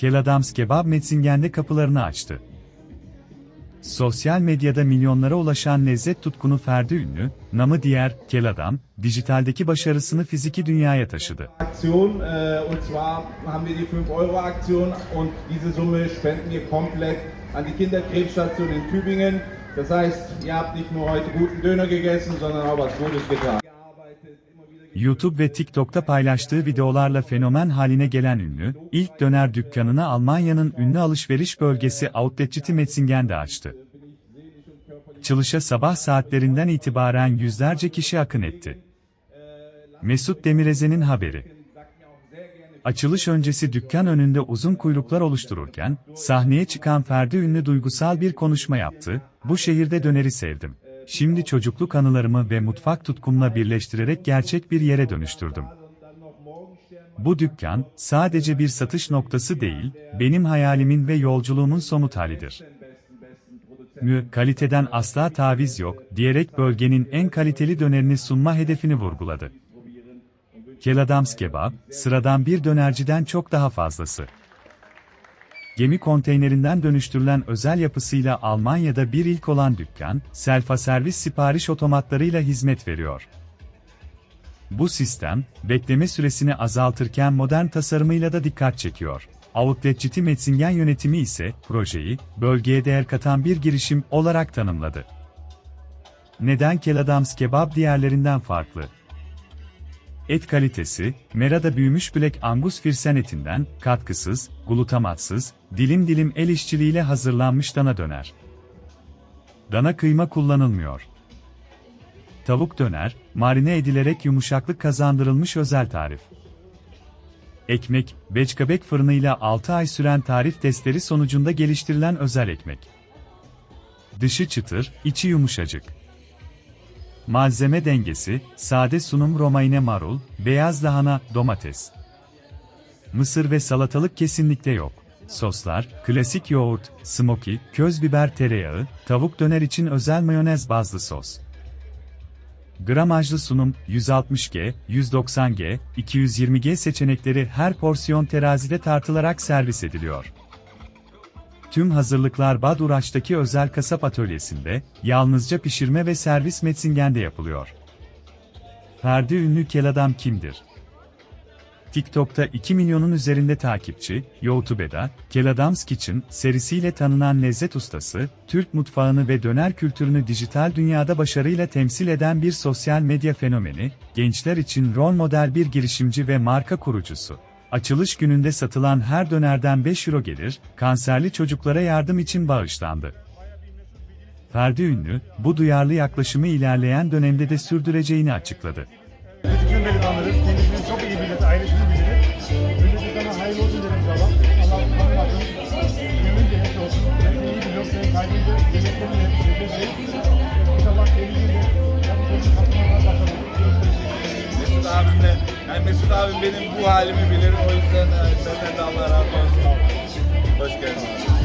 Kel Adams Kebap Metzingen'de kapılarını açtı. Sosyal medyada milyonlara ulaşan lezzet tutkunu Ferdi Ünlü, namı diğer Kel Adam, dijitaldeki başarısını fiziki dünyaya taşıdı. Aktion äh, und zwar haben wir die 5 Euro Aktion und diese Summe spenden wir komplett an die Kinderkrebsstation in Tübingen. Das heißt, ihr habt nicht nur heute guten Döner gegessen, sondern auch was Gutes getan. YouTube ve TikTok'ta paylaştığı videolarla fenomen haline gelen ünlü, ilk döner dükkanını Almanya'nın ünlü alışveriş bölgesi Outletcity Metzingen'de açtı. Çalışa sabah saatlerinden itibaren yüzlerce kişi akın etti. Mesut Demireze'nin haberi. Açılış öncesi dükkan önünde uzun kuyruklar oluştururken, sahneye çıkan Ferdi Ünlü duygusal bir konuşma yaptı, bu şehirde döneri sevdim. Şimdi çocukluk anılarımı ve mutfak tutkumla birleştirerek gerçek bir yere dönüştürdüm. Bu dükkan, sadece bir satış noktası değil, benim hayalimin ve yolculuğumun somut halidir. Mü, kaliteden asla taviz yok, diyerek bölgenin en kaliteli dönerini sunma hedefini vurguladı. Kel Adams Kebap, sıradan bir dönerciden çok daha fazlası. Gemi konteynerinden dönüştürülen özel yapısıyla Almanya'da bir ilk olan dükkan, selfa servis sipariş otomatlarıyla hizmet veriyor. Bu sistem, bekleme süresini azaltırken modern tasarımıyla da dikkat çekiyor. Outletcity Metzingen yönetimi ise projeyi bölgeye değer katan bir girişim olarak tanımladı. Neden Kel Adams Kebap diğerlerinden farklı? Et kalitesi, merada büyümüş Black Angus firsen etinden, katkısız, glutamatsız, dilim dilim el işçiliğiyle hazırlanmış dana döner. Dana kıyma kullanılmıyor. Tavuk döner, marine edilerek yumuşaklık kazandırılmış özel tarif. Ekmek, Beçkabek fırınıyla 6 ay süren tarif testleri sonucunda geliştirilen özel ekmek. Dışı çıtır, içi yumuşacık. Malzeme dengesi, sade sunum romaine marul, beyaz lahana, domates. Mısır ve salatalık kesinlikle yok. Soslar, klasik yoğurt, smoky, köz biber tereyağı, tavuk döner için özel mayonez bazlı sos. Gramajlı sunum, 160G, 190G, 220G seçenekleri her porsiyon terazide tartılarak servis ediliyor. Tüm hazırlıklar Bad Uraç'taki özel kasap atölyesinde, yalnızca pişirme ve servis Metzingen'de yapılıyor. Ferdi ünlü kel adam kimdir? TikTok'ta 2 milyonun üzerinde takipçi, YouTube'da Kel Adam's Kitchen serisiyle tanınan lezzet ustası, Türk mutfağını ve döner kültürünü dijital dünyada başarıyla temsil eden bir sosyal medya fenomeni, gençler için rol model bir girişimci ve marka kurucusu. Açılış gününde satılan her dönerden 5 euro gelir, kanserli çocuklara yardım için bağışlandı. Ferdi Ünlü, bu duyarlı yaklaşımı ilerleyen dönemde de sürdüreceğini açıkladı. Bütün beni tanırız. Yani Mesut abim benim bu halimi bilir. O yüzden e, senden de Allah razı olsun. Hoş geldin.